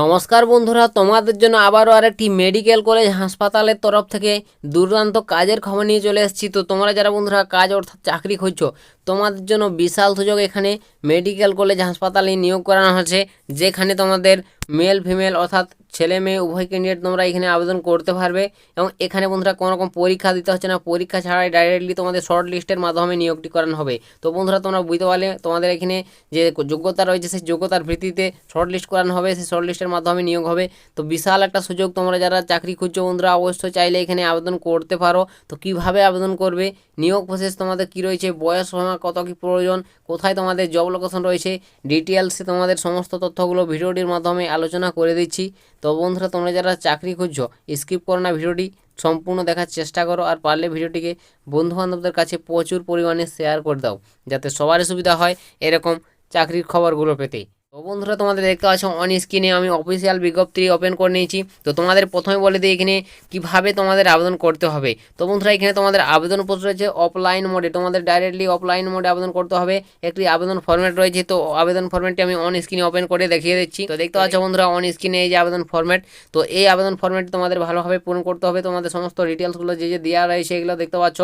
নমস্কার বন্ধুরা, তোমাদের জন্য আবারও আরেকটি মেডিকেল কলেজ হাসপাতালের তরফ থেকে দুর্দান্ত কাজের খবর নিয়ে চলে এসেছি। তো তোমরা যারা বন্ধুরা কাজ অর্থাৎ চাকরি খুঁজছো, তোমাদের জন্য বিশাল সুযোগ এখানে মেডিকেল কলেজ হাসপাতালে নিয়োগ করানো হয়েছে, যেখানে তোমাদের মেল ফিমেল অর্থাৎ ছেলে, মেয়ে উভয় ক্যান্ডিডেট তোমরা এখানে আবেদন করতে পারবে। এবং এখানে বন্ধুরা কোনো রকম পরীক্ষা দিতে হচ্ছে না। পরীক্ষা ছাড়াই ডাইরেক্টলি তোমাদের শর্ট লিস্টের মাধ্যমে নিয়োগটি করানো হবে। তো বন্ধুরা, তোমরা বুঝতে পারলে তোমাদের এখানে যে যোগ্যতা রয়েছে, সেই যোগ্যতার ভিত্তিতে শর্ট লিস্ট করানো হবে। সেই শর্ট লিস্টের মাধ্যমে নিয়োগ হবে। তো বিশাল একটা সুযোগ তোমরা যারা চাকরি খুঁজছো বন্ধুরা, অবশ্যই চাইলে এখানে আবেদন করতে পারো। তো কীভাবে আবেদন করবে? নিয়োগ প্রসেস তোমাদের কি রয়েছে? বয়স সীমা কত কি প্রয়োজন? কোথায় তোমাদের জব লোকেশন রয়েছে? ডিটেলসে তোমাদের সমস্ত তথ্যগুলো ভিডিওটির মাধ্যমে আলোচনা করে দিচ্ছি। তো বন্ধুরা, তোমরা যারা চাকরি খুঁজছো স্কিপ করো না ভিডিওটি, সম্পূর্ণ দেখার চেষ্টা করো আর পারলে ভিডিওটিকে বন্ধুবান্ধবদের কাছে প্রচুর পরিমাণে শেয়ার করে দাও, যাতে সবারই সুবিধা হয় এরকম চাকরির খবরগুলো পেতে। তো বন্ধুরা, তোমাদের দেখতে পাচ্ছ অন স্ক্রিনে আমি অফিসিয়াল বিজ্ঞপ্তি ওপেন করে নিয়েছি। তো তোমাদের প্রথমে বলে দিই এখানে কীভাবে তোমাদের আবেদন করতে হবে। তো বন্ধুরা, এখানে তোমাদের আবেদনপত্র রয়েছে অফলাইন মোডে তোমাদের ডাইরেক্টলি অফলাইন মোডে আবেদন করতে হবে। একটি আবেদন ফরম্যাট রয়েছে। তো আবেদন ফরম্যাটটি আমি অন স্ক্রিনে ওপেন করে দেখিয়ে দিচ্ছি। তো দেখতে পাচ্ছ বন্ধুরা অন স্ক্রিনে এই যে আবেদন ফরম্যাট তো এই আবেদন ফরম্যাটটি তোমাদের ভালোভাবে পূরণ করতে হবে। তোমাদের সমস্ত ডিটেলসগুলো যে যে দেওয়া রয়েছে, এগুলো দেখতে পাচ্ছ।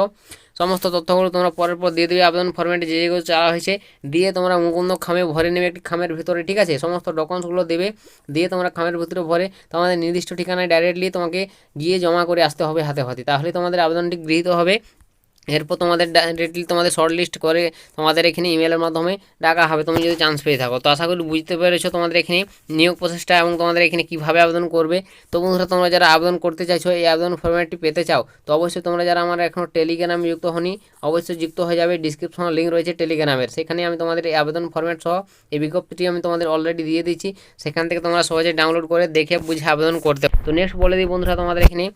সমস্ত তথ্যগুলো তোমরা পরের পর দিয়ে দেবে। আবেদন ফর্মেটে যে যেগুলো চাওয়া হয়েছে, দিয়ে তোমরা মুকুন্দ খামে ভরে নেবে একটি খামের ভিতরে, ঠিক আছে? সমস্ত ডকুমেন্টসগুলো দেবে, দিয়ে তোমরা খামের ভিতরে ভরে তোমাদের নির্দিষ্ট ঠিকানায় ডাইরেক্টলি তোমাকে গিয়ে জমা করে আসতে হবে হাতে হাতে তাহলে তোমাদের আবেদনটি গৃহীত হবে। এরপর তোমাদের ডাইরেক্টলি তোমাদের শর্ট লিস্ট করে তোমাদের এখানে ইমেলের মাধ্যমে ডাকা হবে, তুমি যদি চান্স পেয়ে থাকো। তো আশা করি বুঝতে পেরেছ তোমাদের এখানে নিয়োগ প্রসেসটা এবং তোমাদের এখানে কীভাবে আবেদন করবে। তো বন্ধুরা, তোমরা যারা আবেদন করতে চাইছো, এই আবেদন ফরম্যাটটি পেতে চাও, তো অবশ্যই তোমরা যারা আমার এখনও টেলিগ্রামে যুক্ত হনি অবশ্যই যুক্ত হয়ে যাবে। ডিসক্রিপশনে লিঙ্ক রয়েছে টেলিগ্রামের সেখানে আমি তোমাদের এই আবেদন ফরম্যাট সহ এই বিজ্ঞপ্তিটি আমি তোমাদের অলরেডি দিয়ে দিচ্ছি সেখান থেকে তোমরা সহজে ডাউনলোড করে দেখে বুঝে আবেদন করতে। তো নেক্সট বলে দিই বন্ধুরা, তোমাদের এখানে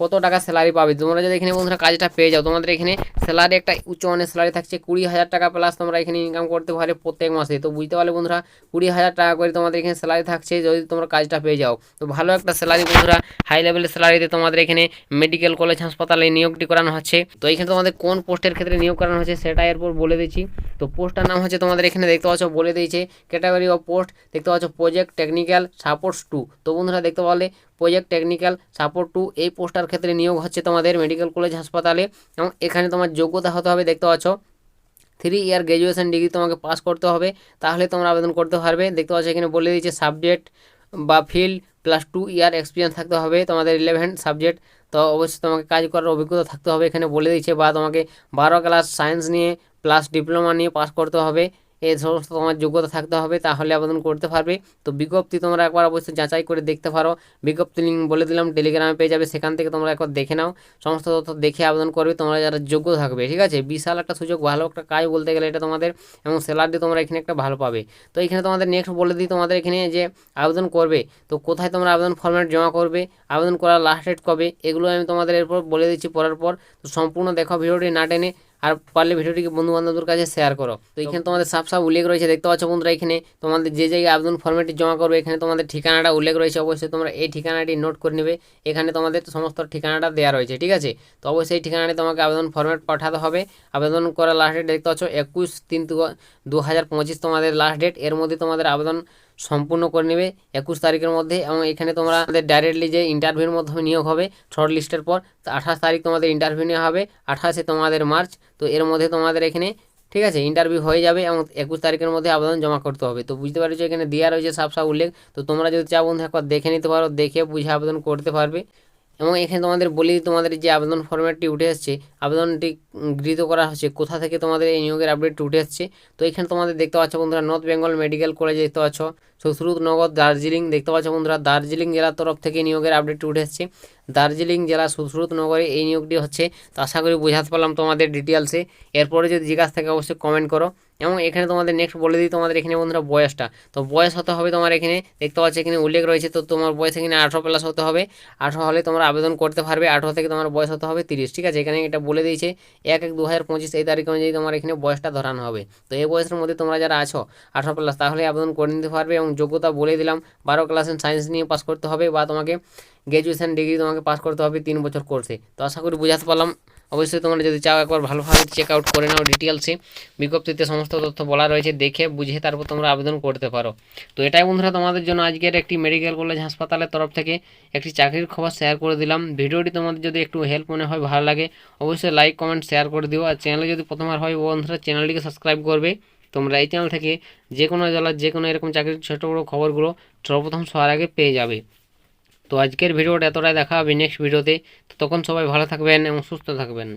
কত টাকা স্যালারি পাবে? তোমরা যদি এখানে বন্ধুরা কাজটা পেয়ে যাও, তোমাদের এখানে স্যালারি একটা উচ্চ মানের স্যালারি থাকছে, কুড়ি হাজার টাকা প্লাস তোমরা এখানে ইনকাম করতে পারে প্রত্যেক মাসে। তো বুঝতে পারলে বন্ধুরা, কুড়ি হাজার টাকা করে তোমাদের এখানে স্যালারি থাকছে যদি তোমরা কাজটা পেয়ে যাও। তো ভালো একটা স্যালারি বন্ধুরা হাই লেভেলের স্যালারিতে তোমাদের এখানে মেডিকেল কলেজ হাসপাতালে নিয়োগটি করানো হচ্ছে। তো এখানে তোমাদের কোন পোস্টের ক্ষেত্রে নিয়োগ করানো হচ্ছে সেটা এরপর বলে দিচ্ছি। তো পোস্টটার নাম হচ্ছে তোমাদের এখানে দেখতে পাচ্ছ, বলে দিয়েছে ক্যাটাগরি অফ পোস্ট দেখতে পাচ্ছ প্রজেক্ট টেকনিক্যাল সাপোর্টস টু তো বন্ধুরা দেখতে পারলে প্রজেক্ট টেকনিক্যাল সাপোর্ট টু এই পোস্টার ক্ষেত্রে নিয়োগ হচ্ছে তোমাদের মেডিকেল কলেজ হাসপাতালে। এবং এখানে তোমার যোগ্যতা হতে হবে, দেখতে পাচ্ছ? থ্রি ইয়ার গ্র্যাজুয়েশন ডিগ্রি তোমাকে পাস করতে হবে, তাহলে তোমরা আবেদন করতে পারবে। দেখতে পাচ্ছ এখানে বলে দিয়েছে সাবজেক্ট বা field plus two year experience থাকতে হবে, তোমাদের ইলেভেন সাবজেক্ট তো অবশ্যই তোমাকে কাজ করার অভিজ্ঞতা থাকতে হবে, এখানে বলে দিয়েছে বা তোমাকে বারো ক্লাস সায়েন্স নিয়ে প্লাস ডিপ্লোমা নিয়ে পাস করতে হবে। এই সমস্ত তোমার যোগ্যতা থাকতে হবে, তাহলে আবেদন করতে পারবে। তো বিজ্ঞপ্তি তোমরা একবার অবশ্যই যাচাই করে দেখতে পারো। বিজ্ঞপ্তি লিঙ্ক বলে দিলাম টেলিগ্রামে পেয়ে যাবে, সেখান থেকে তোমরা একবার দেখে নাও। সমস্ত তথ্য দেখে আবেদন করবে, তোমরা যারা যোগ্য থাকবে, ঠিক আছে? বিশাল একটা সুযোগ, ভালো একটা কাজ বলতে গেলে এটা তোমাদের, এবং স্যালারি তোমরা এখানে একটা ভালো পাবে। তো এখানে তোমাদের নেক্সট বলে দিই তোমাদের এখানে যে আবেদন করবে। তো কোথায় তোমরা আবেদন ফর্ম্যাট জমা করবে, আবেদন করার লাস্ট ডেট কবে, এগুলো আমি তোমাদের এরপর বলে দিচ্ছি পরের পর। তো সম্পূর্ণ দেখো ভিডিওটি না টেনে আর পারলে ভিডিওটিকে বন্ধু বান্ধবদের কাছে শেয়ার করো। তো এখানে তোমাদের সাপ সাপ উল্লেখ রয়েছে, দেখতে পাচ্ছ বন্ধুরা এখানে তোমাদের যে জায়গায় আবেদন ফর্মেটটি জমা করবে, এখানে তোমাদের ঠিকানাটা উল্লেখ রয়েছে, অবশ্যই তোমরা এই ঠিকানাটি নোট করে নেবে। এখানে তোমাদের সমস্ত ঠিকানাটা দেওয়া রয়েছে, ঠিক আছে? তো অবশ্যই এই ঠিকানাটি তোমাকে আবেদন ফর্মেট পাঠাতে হবে। আবেদন করার লাস্ট ডেট দেখতে পাচ্ছ, একুশ তিন দু হাজার পঁচিশ তোমাদের লাস্ট ডেট এর মধ্যে তোমাদের আবেদন সম্পূর্ণ করে নেবে। একুশ তারিখের মধ্যে এবং এখানে তোমরা ডাইরেক্টলি যে ইন্টারভিউর মাধ্যমে নিয়োগ হবে শর্ট লিস্টের পর আঠাশ তারিখ তোমাদের ইন্টারভিউ নেওয়া হবে, আঠাশে তোমাদের মার্চ তো এর মধ্যে তোমাদের এখানে, ঠিক আছে ইন্টারভিউ হয়ে যাবে এবং একুশ তারিখের মধ্যে আবেদন জমা করতে হবে। তো বুঝতে পারছ এখানে দেওয়া রয়েছে সাফ উল্লেখ, তো তোমরা যদি চাও বন্ধু একবার দেখে নিতে পারো, দেখে বুঝে আবেদন করতে পারবে। এবং এখানে তোমাদের বলি তোমাদের যে আবেদন ফর্ম্যাটটি উঠে আসছে, আবেদনটি গৃহীত করা হচ্ছে কোথা থেকে তোমাদের এই নিয়োগের আপডেটটি উঠে আসছে। তো এখানে তোমাদের দেখতে পাচ্ছ বন্ধুরা নর্থ বেঙ্গল মেডিকেল কলেজ দেখতে পাচ্ছ সুশ্রুতনগর দার্জিলিং দেখতে পাচ্ছ বন্ধুরা দার্জিলিং জেলার তরফ থেকে নিয়োগের আপডেটটি উঠে এসেছে দার্জিলিং জেলা সুশ্রুতনগরে এই নিয়োগটি হচ্ছে, তো আশা করি বোঝাতে পারলাম তোমাদের ডিটেলসে এরপরে যদি জিজ্ঞাসা থাকে, অবশ্যই কমেন্ট করো। এবং এখানে তোমাদের নেক্সট বলে দিই, তোমাদের এখানে বন্ধুরা বয়সটা। তো বয়স হতে হবে তোমার এখানে, দেখতে পাচ্ছ এখানে উল্লেখ রয়েছে, তো তোমার বয়স এখানে আঠারো প্লাস হতে হবে। আঠারো হলে তোমরা আবেদন করতে পারবে, আঠারো থেকে তোমার বয়স হতে হবে তিরিশ, ঠিক আছে? এখানে এটা বলে দিয়েছে, এক এক দু হাজার পঁচিশ এই তারিখ অনুযায়ী তোমার এখানে বয়সটা ধরানো হবে। তো এই বয়সের মধ্যে তোমরা যারা আছো, আঠারো প্লাস তাহলে আবেদন করে নিতে পারবে এবং যোগ্যতা বলে দিলাম, বারো ক্লাসের সায়েন্স নিয়ে পাস করতে হবে বা তোমাকে গ্র্যাজুয়েশন ডিগ্রি তোমাকে পাস করতে হবে তিন বছর কোর্সে তো আশা করি বোঝাতে পারলাম। অবশ্যই তোমরা যদি চাও একবার ভালোভাবে চেক আউট করে নাও ডিটেলসে বিজ্ঞপ্তিতে সমস্ত তথ্য বলা রয়েছে, দেখে বুঝে তারপর তোমরা আবেদন করতে পারো। তো এটাই বন্ধুরা তোমাদের জন্য আজকের একটি মেডিকেল কলেজ হাসপাতালের তরফ থেকে একটি চাকরির খবর শেয়ার করে দিলাম। ভিডিওটি তোমাদের যদি একটু হেল্প মনে হয়, ভালো লাগে, অবশ্যই লাইক কমেন্ট শেয়ার করে দিও। আর চ্যানেলে যদি প্রথমবার হয় বন্ধুরা চ্যানেলটিকে সাবস্ক্রাইব করবে। তোমরা এই চ্যানেল থেকে যে কোনো জেলার যে কোনো এরকম চাকরির ছোটো বড়ো খবরগুলো সর্বপ্রথম সবার আগে পেয়ে যাবে। তো আজকের ভিডিওটা এতটাই, দেখা হবে নেক্সট ভিডিওতে। তো তখন সবাই ভালো থাকবেন এবং সুস্থ থাকবেন।